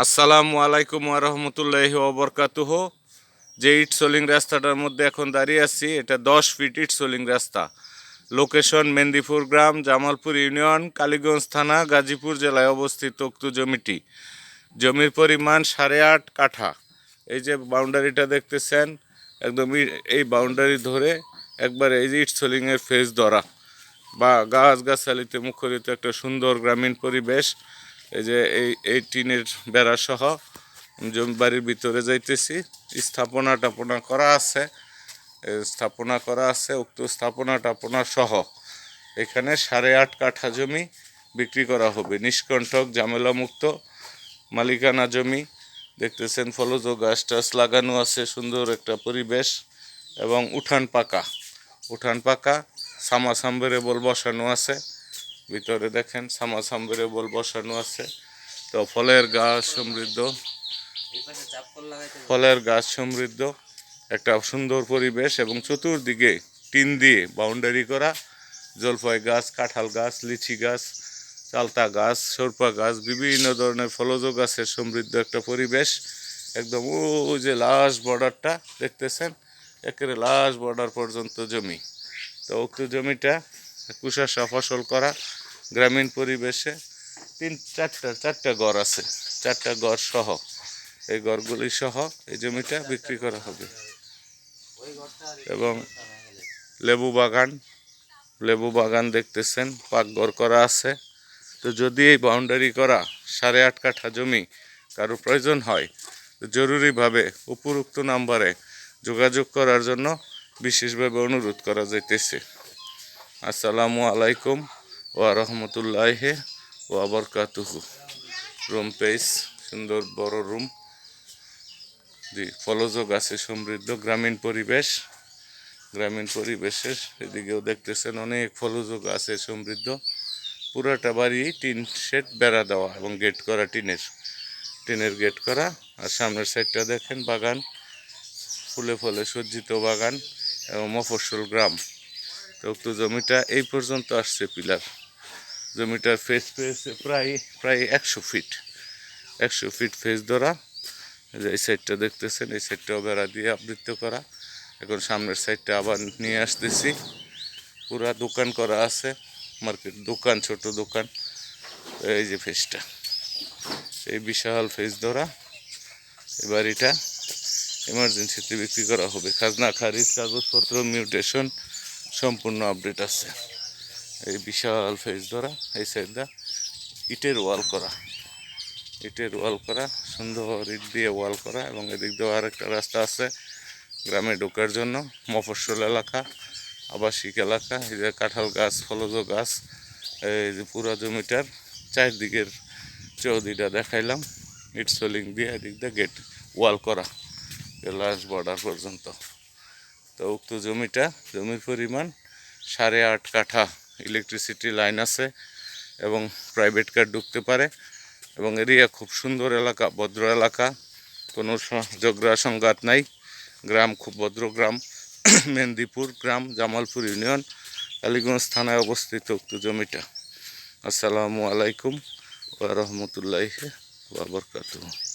আসসালামু আলাইকুম রহমতুল্লাহি ওবরকাতুহ যে ইট সোলিং রাস্তাটার মধ্যে এখন দাঁড়িয়ে আছি, এটা দশ ফিট ইট সোলিং রাস্তা। লোকেশন মেন্দিপুর গ্রাম, জামালপুর ইউনিয়ন, কালীগঞ্জ থানা, গাজীপুর জেলায় অবস্থিত উক্ত জমিটি। জমির পরিমাণ সাড়ে আট কাঠা। এই যে বাউন্ডারিটা দেখতেছেন, একদম এই বাউন্ডারি ধরে একবার এই যে ইট সোলিংয়ের ফেস ধরা। বা গাছ গাছালিতে মুখরিত একটা সুন্দর গ্রামীণ পরিবেশ। এই যে এই এই টিনের বেড়া সহ জমি বাড়ির ভিতরে যাইতেছি। স্থাপনা টাপনা করা আছে। স্থাপনা করা আছে, উক্ত স্থাপনা টাপনা সহ। এখানে সাড়ে আট কাঠা জমি বিক্রি করা হবে। নিষ্কণ্ঠক ঝামেলা মুক্ত মালিকানা জমি। দেখতেছেন ফলজ গাছ টাছ লাগানো আছে, সুন্দর একটা পরিবেশ এবং উঠান পাকা। উঠান পাকা সামা সাম্বেরে বল বসানো আছে। ভিতরে দেখেন সামা সাম্বেরে বল বসানো আছে। তো ফলের গাছ সমৃদ্ধ। ফলের গাছ সমৃদ্ধ। একটা সুন্দর পরিবেশ এবং চতুর্দিকে টিন দিয়ে বাউন্ডারি করা। জলপাই গাছ, কাঁঠাল গাছ, লিচি গাছ, চালতা গাছ, সরপা গাছ, বিভিন্ন ধরনের ফলজ গাছের সমৃদ্ধ একটা পরিবেশ। একদম ও যে লাস্ট বর্ডারটা দেখতেছেন? একেবারে লাস্ট বর্ডার পর্যন্ত জমি। তো উক্ত জমিটা কুশাসা ফসল করা গ্রামীণ পরিবেশে তিন, চারটা চারটা ঘর আছে, চারটা ঘর সহ। এই ঘরগুলি সহ এই জমিটা বিক্রি করা হবে। এবং লেবু বাগান লেবু বাগান দেখতেছেন পাকঘর করা আছে। তো যদি এই বাউন্ডারি করা সাড়ে আট কাঠা জমি কারও প্রয়োজন হয় জরুরিভাবে উপরোক্ত নাম্বারে যোগাযোগ করার জন্য বিশেষভাবে অনুরোধ করা যাইতেছে। আসসালামু আলাইকুম ওয়া রহমতুল্লাহ ওয়া বরকাতুহু। রুম পেস সুন্দর বড় রুম জি ফলজ গাছে সমৃদ্ধ, গ্রামীণ পরিবেশ। গ্রামীণ পরিবেশের এদিকেও দেখতেছেন অনেক ফলজ গাছে সমৃদ্ধ। পুরাটা বাড়ি টিন শেড, বেড়া দেওয়া এবং গেট করা টিনের। টিনের গেট করা। আর সামনের সাইডটা দেখেন বাগান। ফুলে ফলে সজ্জিত বাগান এবং মফস্বল গ্রাম। তো উক্ত জমিটা এই পর্যন্ত আসছে পিলার। জমিটার ফেস পেয়েছে প্রায় প্রায় একশো ফিট একশো ফিট ফেস ধরা। যে এই সাইডটা দেখতেছেন, এই সাইডটাও বেড়া দিয়ে আবৃত্ত করা। এখন সামনের সাইডটা আবার নিয়ে আসতেছি। পুরা দোকান করা আছে মার্কেট দোকান, ছোট দোকান। এই যে ফেসটা এই বিশাল ফেস ধরা। এই বাড়িটা এমার্জেন্সিতে বিক্রি করা হবে। খাজনা, খারিজ, কাগজপত্র মিউটেশন সম্পূর্ণ আপডেট আছে। এই বিশাল ফেস ধরা, এই সাইডটা ইটের ওয়াল করা। ইটের ওয়াল করা, সুন্দর ইট দিয়ে ওয়াল করা এবং এদিক দিয়ে আরেকটা রাস্তা আছে গ্রামে ঢোকার জন্য, মফস্বল এলাকা, আবাসিক এলাকা, এই যে কাঁঠাল গাছ, ফলজ গাছ, এই যে পুরা জমিটার চারদিকের চৌদিটা দেখাইলাম, ইট সোলিং দিয়ে এদিক দিয়ে গেট ওয়াল করা লাস্ট বর্ডার পর্যন্ত। তো উক্ত জমিটা, জমির পরিমাণ সাড়ে আট কাঠা ইলেকট্রিসিটি লাইন আছে এবং প্রাইভেট কার ঢুকতে পারে এবং এরিয়া খুব সুন্দর এলাকা, ভদ্র এলাকা, কোনো ঝগড়া সংঘাত নাই। গ্রাম খুব ভদ্র গ্রাম মেন্দিপুর গ্রাম, জামালপুর ইউনিয়ন, কালীগঞ্জ থানায় অবস্থিত উক্ত জমিটা। আসসালামু আলাইকুম ওয়া রহমতুল্লাহি ওয়া বারাকাতুহু।